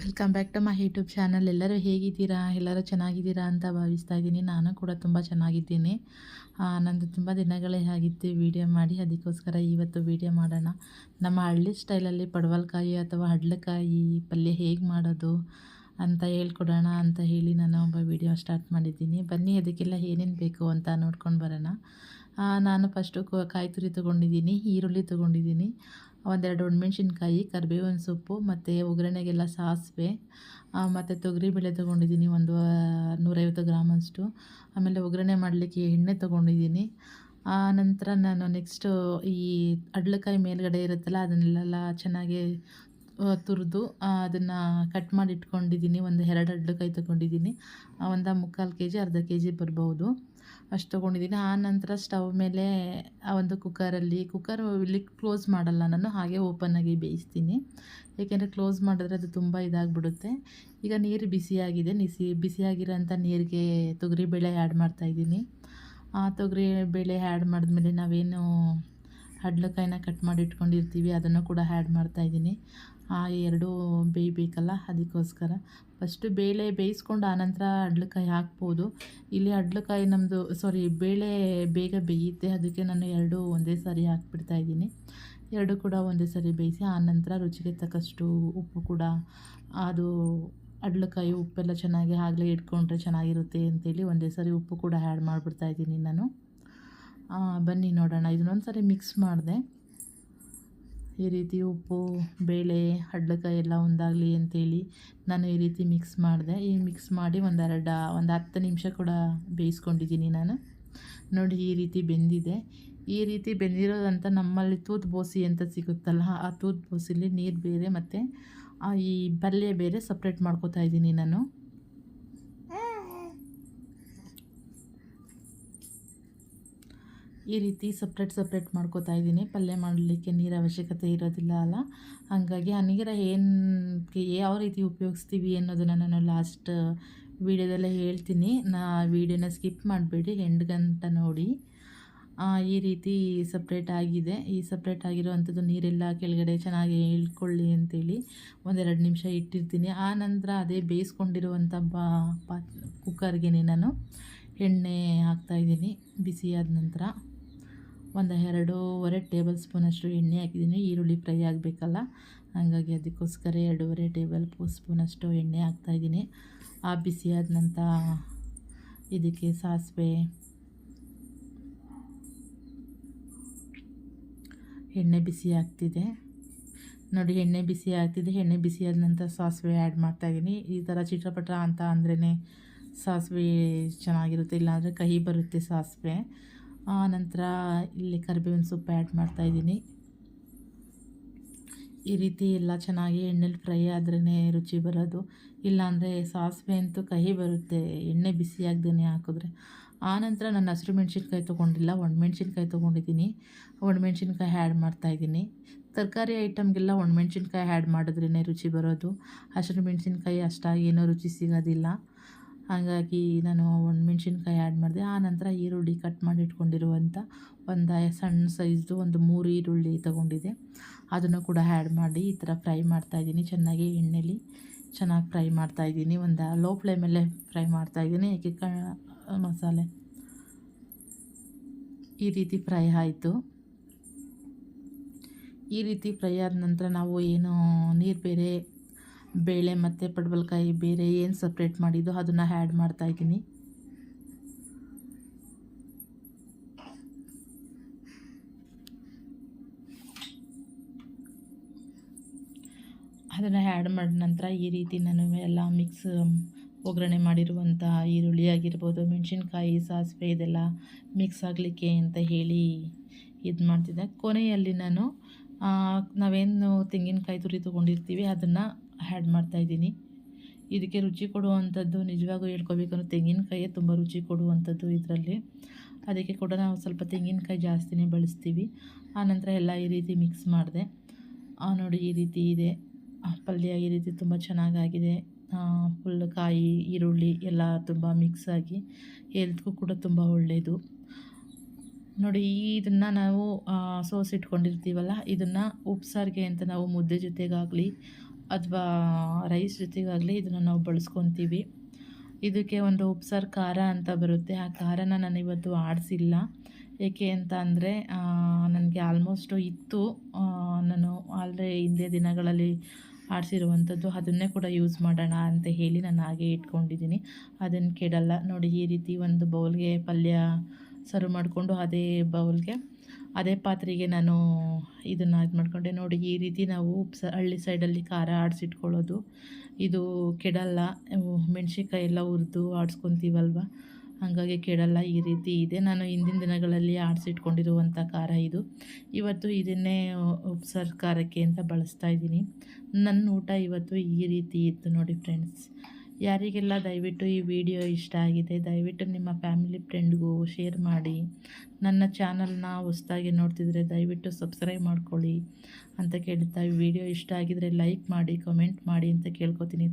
Welcome back to my YouTube channel ಎಲ್ಲರೂ ಹೇಗಿದ್ದೀರಾ? ಎಲ್ಲರೂ ಚೆನ್ನಾಗಿದ್ದೀರಾ ಅಂತ ಭಾವಿಸ್ತಾ ಇದ್ದೀನಿ. ನಾನು ಕೂಡ ತುಂಬ ಚೆನ್ನಾಗಿದ್ದೀನಿ. ನಂದು ತುಂಬ ದಿನಗಳೇ ಆಗಿತ್ತು ವಿಡಿಯೋ ಮಾಡಿ. ಅದಕ್ಕೋಸ್ಕರ ಇವತ್ತು ವಿಡಿಯೋ ಮಾಡೋಣ. ನಮ್ಮ ಹಳ್ಳಿ ಸ್ಟೈಲಲ್ಲಿ ಪಡವಲ್ಕಾಯಿ ಅಥವಾ ಹಡ್ಲಕಾಯಿ ಪಲ್ಯ ಹೇಗೆ ಮಾಡೋದು ಅಂತ ಹೇಳ್ಕೊಡೋಣ ಅಂತ ಹೇಳಿ ನಾನು ಒಬ್ಬ ವೀಡಿಯೋ ಸ್ಟಾರ್ಟ್ ಮಾಡಿದ್ದೀನಿ. ಬನ್ನಿ, ಅದಕ್ಕೆಲ್ಲ ಏನೇನು ಬೇಕು ಅಂತ ನೋಡ್ಕೊಂಡು ಬರೋಣ. ನಾನು ಫಸ್ಟು ಕಾಯಿ ತುರಿ ತೊಗೊಂಡಿದ್ದೀನಿ, ಈರುಳ್ಳಿ ತೊಗೊಂಡಿದ್ದೀನಿ. ಒಂದೆರಡು ಒಣಮೆಣ್ಸಿನ್ಕಾಯಿ, ಕರಿಬೇವಿನ ಸೊಪ್ಪು, ಮತ್ತು ಒಗ್ಗರಣೆಗೆಲ್ಲ ಸಾಸಿವೆ ಮತ್ತು ತೊಗರಿಬೇಳೆ ತೊಗೊಂಡಿದ್ದೀನಿ, ಒಂದು ನೂರೈವತ್ತು ಗ್ರಾಮಷ್ಟು ಆಮೇಲೆ ಒಗ್ಗರಣೆ ಮಾಡಲಿಕ್ಕೆ ಎಣ್ಣೆ ತೊಗೊಂಡಿದ್ದೀನಿ. ಆ, ನಂತರ ನಾನು ನೆಕ್ಸ್ಟು ಈ ಅಡ್ಲಕಾಯಿ ಮೇಲ್ಗಡೆ ಇರುತ್ತಲ್ಲ, ಅದನ್ನೆಲ್ಲ ಚೆನ್ನಾಗಿ ತುರಿದು ಅದನ್ನು ಕಟ್ ಮಾಡಿ ಇಟ್ಕೊಂಡಿದ್ದೀನಿ. ಒಂದು ಎರಡು ಅಡ್ಲಕಾಯಿ ತೊಗೊಂಡಿದ್ದೀನಿ. ಒಂದು ಮುಕ್ಕಾಲು ಕೆ ಜಿ ಅರ್ಧ ಕೆ ಜಿ ಬರ್ಬೋದು. ಅಷ್ಟು ತೊಗೊಂಡಿದ್ದೀನಿ. ಆ ನಂತರ ಸ್ಟವ್ ಮೇಲೆ ಆ ಒಂದು ಕುಕ್ಕರಲ್ಲಿ, ಕುಕ್ಕರ್ ಇಲ್ಲಿ ಕ್ಲೋಸ್ ಮಾಡಲ್ಲ, ನಾನು ಹಾಗೆ ಓಪನ್ನಾಗಿ ಬೇಯಿಸ್ತೀನಿ. ಏಕೆಂದರೆ ಕ್ಲೋಸ್ ಮಾಡಿದ್ರೆ ಅದು ತುಂಬ ಇದಾಗಿಬಿಡುತ್ತೆ. ಈಗ ನೀರು ಬಿಸಿಯಾಗಿದೆ. ನಿಸಿ, ಬಿಸಿಯಾಗಿರೋಂಥ ನೀರಿಗೆ ತೊಗರಿಬೇಳೆ ಆ್ಯಡ್ ಮಾಡ್ತಾಯಿದ್ದೀನಿ ಆ ತೊಗರಿ ಬೇಳೆ ಆ್ಯಡ್ ಮಾಡಿದ್ಮೇಲೆ ನಾವೇನು ಹಡ್ಲಕಾಯಿನ ಕಟ್ ಮಾಡಿ ಇಟ್ಕೊಂಡಿರ್ತೀವಿ, ಅದನ್ನು ಕೂಡ ಆ್ಯಡ್ ಮಾಡ್ತಾಯಿದ್ದೀನಿ ಆ ಎರಡೂ ಬೇಯಬೇಕಲ್ಲ ಅದಕ್ಕೋಸ್ಕರ. ಫಸ್ಟು ಬೇಳೆ ಬೇಯಿಸ್ಕೊಂಡು ಆನಂತರ ಹಡ್ಲಕಾಯಿ ಹಾಕ್ಬೋದು. ಇಲ್ಲಿ ಹಡ್ಲಕಾಯಿ ನಮ್ಮದು ಸಾರಿ ಬೇಳೆ ಬೇಗ ಬೇಯುತ್ತೆ, ಅದಕ್ಕೆ ನಾನು ಎರಡು ಒಂದೇ ಸಾರಿ ಹಾಕ್ಬಿಡ್ತಾಯಿದ್ದೀನಿ ಎರಡು ಕೂಡ ಒಂದೇ ಸಾರಿ ಬೇಯಿಸಿ, ಆನಂತರ ರುಚಿಗೆ ತಕ್ಕಷ್ಟು ಉಪ್ಪು ಕೂಡ, ಅದು ಅಡ್ಲಕಾಯಿ ಉಪ್ಪೆಲ್ಲ ಚೆನ್ನಾಗಿ ಆಗಲೇ ಇಟ್ಕೊಂಡ್ರೆ ಚೆನ್ನಾಗಿರುತ್ತೆ ಅಂತೇಳಿ ಒಂದೇ ಸಾರಿ ಉಪ್ಪು ಕೂಡ ಆ್ಯಡ್ ಮಾಡಿಬಿಡ್ತಾಯಿದ್ದೀನಿ ನಾನು. ಬನ್ನಿ ನೋಡೋಣ. ಇದನ್ನೊಂದು ಸಾರಿ ಮಿಕ್ಸ್ ಮಾಡಿದೆ. ಈ ರೀತಿ ಉಪ್ಪು, ಬೇಳೆ, ಹಡ್ಲಕಾಯಿ ಎಲ್ಲ ಒಂದಾಗಲಿ ಅಂತೇಳಿ ನಾನು ಈ ರೀತಿ ಮಿಕ್ಸ್ ಮಾಡಿದೆ. ಈ ಮಿಕ್ಸ್ ಮಾಡಿ ಒಂದೆರಡು, ಒಂದು ಹತ್ತು ನಿಮಿಷ ಕೂಡ ಬೇಯಿಸ್ಕೊಂಡಿದ್ದೀನಿ ನಾನು. ನೋಡಿ ಈ ರೀತಿ ಬೆಂದಿದೆ. ಈ ರೀತಿ ಬೆಂದಿರೋದಂತ ನಮ್ಮಲ್ಲಿ ತೂತ್ ಬೋಸಿ ಅಂತ ಸಿಗುತ್ತಲ್ಲ, ಆ ತೂತ್ ಬೋಸಿಲಿ ನೀರು ಬೇರೆ ಮತ್ತು ಈ ಪಲ್ಯ ಬೇರೆ ಸಪ್ರೇಟ್ ಮಾಡ್ಕೋತಾ ಇದ್ದೀನಿ ನಾನು. ಈ ರೀತಿ ಸಪ್ರೇಟ್ ಸಪ್ರೇಟ್ ಮಾಡ್ಕೋತಾ ಇದ್ದೀನಿ. ಪಲ್ಯ ಮಾಡಲಿಕ್ಕೆ ನೀರು ಅವಶ್ಯಕತೆ ಇರೋದಿಲ್ಲ ಅಲ್ಲ. ಹಾಗಾಗಿ ಆ ನೀರ ಏನಕ್ಕೆ ಯಾವ ರೀತಿ ಉಪಯೋಗಿಸ್ತೀವಿ ಅನ್ನೋದನ್ನು ನಾನು ಲಾಸ್ಟ್ ವೀಡಿಯೋದಲ್ಲೇ ಹೇಳ್ತೀನಿ. ನಾ ವೀಡಿಯೋನ ಸ್ಕಿಪ್ ಮಾಡಬೇಡಿ ಎಂಡ್ಗಂಟ ನೋಡಿ. ಈ ರೀತಿ ಸಪ್ರೇಟ್ ಆಗಿದೆ. ಈ ಸಪ್ರೇಟ್ ಆಗಿರೋವಂಥದ್ದು ನೀರೆಲ್ಲ ಕೆಳಗಡೆ ಚೆನ್ನಾಗಿ ಇಳ್ಕೊಳ್ಳಿ ಅಂತೇಳಿ ಒಂದೆರಡು ನಿಮಿಷ ಇಟ್ಟಿರ್ತೀನಿ. ಆ ನಂತರ ಅದೇ ಬೇಯಿಸ್ಕೊಂಡಿರುವಂಥ ಬಾ, ಪಾತ್ ಕುಕ್ಕರ್ಗೆ ನಾನು ಎಣ್ಣೆ ಹಾಕ್ತಾಯಿದ್ದೀನಿ ಬಿಸಿಯಾದ ನಂತರ. ಒಂದು ಎರಡೂವರೆ ಟೇಬಲ್ ಸ್ಪೂನಷ್ಟು ಎಣ್ಣೆ ಹಾಕಿದ್ದೀನಿ, ಈರುಳ್ಳಿ ಫ್ರೈ ಆಗಬೇಕಲ್ಲ. ಹಾಗಾಗಿ ಅದಕ್ಕೋಸ್ಕರ ಎರಡೂವರೆ ಟೇಬಲ್ ಸ್ಪೂನಷ್ಟು ಎಣ್ಣೆ ಹಾಕ್ತಾಯಿದ್ದೀನಿ ಆ ಬಿಸಿಯಾದಂಥ ಇದಕ್ಕೆ ಸಾಸಿವೆ, ಎಣ್ಣೆ ಬಿಸಿ ಆಗ್ತಿದೆ. ನೋಡಿ, ಎಣ್ಣೆ ಬಿಸಿ ಆಗ್ತಿದೆ. ಎಣ್ಣೆ ಬಿಸಿ ಆದ ನಂತರ ಸಾಸಿವೆ ಆ್ಯಡ್ ಮಾಡ್ತಾಯಿದ್ದೀನಿ ಈ ಥರ ಚಿತ್ರಪಟ ಅಂತ ಅಂದ್ರೇ ಸಾಸಿವೆ ಚೆನ್ನಾಗಿರುತ್ತೆ, ಇಲ್ಲಾಂದರೆ ಕಹಿ ಬರುತ್ತೆ ಸಾಸಿವೆ. ನಂತರ ಇಲ್ಲಿ ಕರಿಬೇವಿನ ಸೊಪ್ಪು ಆ್ಯಡ್ ಮಾಡ್ತಾಯಿದ್ದೀನಿ ಈ ರೀತಿ ಎಲ್ಲ ಚೆನ್ನಾಗಿ ಎಣ್ಣೆಲಿ ಫ್ರೈ ಆದ್ರೇ ರುಚಿ ಬರೋದು. ಇಲ್ಲಾಂದರೆ ಸಾಸಿವೆ ಅಂತೂ ಕಹಿ ಬರುತ್ತೆ, ಎಣ್ಣೆ ಬಿಸಿ ಹಾಕಿದ್ರೆ. ಆನಂತರ ನಾನು ಹಸಿರು ಮೆಣಸಿನ್ಕಾಯಿ ತೊಗೊಂಡಿಲ್ಲ, ಒಣಮೆಣ್ಸಿನ್ಕಾಯಿ ತೊಗೊಂಡಿದ್ದೀನಿ. ಒಣಮೆಣ್ಸಿನ್ಕಾಯಿ ಆ್ಯಡ್ ಮಾಡ್ತಾಯಿದ್ದೀನಿ ತರಕಾರಿ ಐಟಮ್ಗೆಲ್ಲ ಒಣಮೆಣ್ಸಿನ್ಕಾಯಿ ಆ್ಯಡ್ ಮಾಡಿದ್ರೇ ರುಚಿ ಬರೋದು. ಹಸಿರು ಮೆಣಸಿನ್ಕಾಯಿ ಅಷ್ಟಾಗಿ ಏನೂ ರುಚಿ ಸಿಗೋದಿಲ್ಲ. ಹಾಗಾಗಿ ನಾನು ಒಣಮೆಣ್ಸಿನ್ಕಾಯಿ ಆ್ಯಡ್ ಮಾಡಿದೆ. ಆ ನಂತರ ಈರುಳ್ಳಿ ಕಟ್ ಮಾಡಿ ಇಟ್ಕೊಂಡಿರುವಂಥ ಒಂದು ಸಣ್ಣ ಸೈಜ್ದು ಒಂದು ಮೂರು ಈರುಳ್ಳಿ ತಗೊಂಡಿದೆ ಅದನ್ನು ಕೂಡ ಆ್ಯಡ್ ಮಾಡಿ ಈ ಥರ ಫ್ರೈ ಮಾಡ್ತಾಯಿದ್ದೀನಿ ಚೆನ್ನಾಗಿ ಎಣ್ಣೆಲಿ ಚೆನ್ನಾಗಿ ಫ್ರೈ ಮಾಡ್ತಾಯಿದ್ದೀನಿ ಒಂದು ಲೋ ಫ್ಲೇಮಲ್ಲೇ ಫ್ರೈ ಮಾಡ್ತಾಯಿದ್ದೀನಿ ಏಕೆ ಕ ಮಸಾಲೆ? ಈ ರೀತಿ ಫ್ರೈ ಆಯಿತು. ಈ ರೀತಿ ಫ್ರೈ ಆದ ನಂತರ ನಾವು ಏನು ನೀರು ಬೇರೆ ಬೇಳೆ ಮತ್ತು ಪಡವಲಕಾಯಿ ಬೇರೆ ಏನು ಸಪ್ರೇಟ್ ಮಾಡಿದ್ದು ಅದನ್ನು ಆ್ಯಡ್ ಮಾಡ್ತಾಯಿದ್ದೀನಿ ಅದನ್ನು ಆ್ಯಡ್ ಮಾಡಿದ ನಂತರ ಈ ರೀತಿ ನಾನು ಎಲ್ಲ ಮಿಕ್ಸ್ ಒಗ್ಗರಣೆ ಮಾಡಿರುವಂಥ ಈರುಳ್ಳಿ ಆಗಿರ್ಬೋದು, ಮೆಣಸಿನ್ಕಾಯಿ, ಸಾಸಿವೆ ಇದೆಲ್ಲ ಮಿಕ್ಸ್ ಆಗಲಿಕ್ಕೆ ಅಂತ ಹೇಳಿ ಇದು ಮಾಡ್ತಿದ್ದೆ. ಕೊನೆಯಲ್ಲಿ ನಾನು ನಾವೇನು ತೆಂಗಿನಕಾಯಿ ತುರಿ ತೊಗೊಂಡಿರ್ತೀವಿ ಅದನ್ನು ಆ್ಯಡ್ ಮಾಡ್ತಾಯಿದ್ದೀನಿ ಇದಕ್ಕೆ ರುಚಿ ಕೊಡುವಂಥದ್ದು ನಿಜವಾಗೂ ಹೇಳ್ಕೊಬೇಕಂದ್ರೆ ತೆಂಗಿನಕಾಯೇ ತುಂಬ ರುಚಿ ಕೊಡುವಂಥದ್ದು ಇದರಲ್ಲಿ. ಅದಕ್ಕೆ ಕೂಡ ನಾವು ಸ್ವಲ್ಪ ತೆಂಗಿನಕಾಯಿ ಜಾಸ್ತಿನೇ ಬಳಸ್ತೀವಿ. ಆನಂತರ ಎಲ್ಲ ಈ ರೀತಿ ಮಿಕ್ಸ್ ಮಾಡಿದೆ. ನೋಡಿ ಈ ರೀತಿ ಇದೆ. ಪಲ್ಯ ಈ ರೀತಿ ತುಂಬ ಚೆನ್ನಾಗಾಗಿದೆ. ಫುಲ್ ಕಾಯಿ, ಈರುಳ್ಳಿ ಎಲ್ಲ ತುಂಬ ಮಿಕ್ಸ್ ಆಗಿ ಹೆಲ್ತ್ಗೂ ಕೂಡ ತುಂಬ ಒಳ್ಳೆಯದು ನೋಡಿ ಇದನ್ನು ನಾವು ಸೋಸಿಟ್ಕೊಂಡಿರ್ತೀವಲ್ಲ ಇದನ್ನು ಉಪ್ಸಾರಿಗೆ ಅಂತ ನಾವು ಮುದ್ದೆ ಜೊತೆಗಾಗಲಿ ಅಥವಾ ರೈಸ್ ಜೊತೆಗಾಗಲಿ ಇದನ್ನು ನಾವು ಬಳಸ್ಕೊತೀವಿ. ಇದಕ್ಕೆ ಒಂದು ಉಪ್ಸಾರು, ಖಾರ ಅಂತ ಬರುತ್ತೆ. ಆ ಖಾರನ ನಾನು ಇವತ್ತು ಆಡಿಸಿಲ್ಲ. ಏಕೆ ಅಂತ ಅಂದರೆ ನನಗೆ ಆಲ್ಮೋಸ್ಟು ಇತ್ತು. ನಾನು ಆಲ್ರೆ ಹಿಂದೆ ದಿನಗಳಲ್ಲಿ ಆಡಿಸಿರುವಂಥದ್ದು. ಅದನ್ನೇ ಕೂಡ ಯೂಸ್ ಮಾಡೋಣ ಅಂತ ಹೇಳಿ ನಾನು ಹಾಗೆ ಇಟ್ಕೊಂಡಿದ್ದೀನಿ. ಅದನ್ನು ಕೆಡಲ್ಲ. ನೋಡಿ, ಈ ರೀತಿ ಒಂದು ಬೌಲ್ಗೆ ಪಲ್ಯ ಸರ್ವ್ ಮಾಡಿಕೊಂಡು ಅದೇ ಬೌಲ್ಗೆ ಅದೇ ಪಾತ್ರೆಗೆ ನಾನು ಇದನ್ನು ಇದು ಮಾಡಿಕೊಂಡೆ. ನೋಡಿ, ಈ ರೀತಿ ನಾವು ಸ, ಹಳ್ಳಿ ಸೈಡಲ್ಲಿ ಖಾರ ಆಡಿಸಿಟ್ಕೊಳ್ಳೋದು. ಇದು ಕೆಡಲ್ಲ. ಮೆಣಸಿನ್ಕಾಯಿ ಎಲ್ಲ ಹುರಿದು ಆಡಿಸ್ಕೊತೀವಲ್ವ? ಹಾಗಾಗಿ ಕೆಡಲ್ಲ ಈ ರೀತಿ ಇದೆ. ನಾನು ಹಿಂದಿನ ದಿನಗಳಲ್ಲಿ ಆಡಿಸಿಟ್ಕೊಂಡಿರುವಂಥ ಖಾರ ಇದು. ಇವತ್ತು ಇದನ್ನೇ ಉಪ್ಸಾರು ಖಾರಕ್ಕೆ ಅಂತ ಬಳಸ್ತಾ ಇದ್ದೀನಿ. ನನ್ನ ಊಟ ಇವತ್ತು ಈ ರೀತಿ ಇತ್ತು ನೋಡಿ ಫ್ರೆಂಡ್ಸ್. ಯಾರಿಗೆಲ್ಲ ದಯವಿಟ್ಟು ಈ ವಿಡಿಯೋ ಇಷ್ಟ ಆಗಿದೆ, ದಯವಿಟ್ಟು ನಿಮ್ಮ ಫ್ಯಾಮಿಲಿ ಫ್ರೆಂಡ್ಗೂ ಶೇರ್ ಮಾಡಿ. ನನ್ನ ಚಾನಲ್ನ ಹೊಸ್ದಾಗಿ ನೋಡ್ತಿದ್ರೆ ದಯವಿಟ್ಟು ಸಬ್ಸ್ಕ್ರೈಬ್ ಮಾಡ್ಕೊಳ್ಳಿ. ಅಂತ ಕೇಳ್ತಾ ವಿಡಿಯೋ ಇಷ್ಟ ಆಗಿದರೆ ಲೈಕ್ ಮಾಡಿ, ಕಮೆಂಟ್ ಮಾಡಿ ಅಂತ ಕೇಳ್ಕೊತೀನಿ.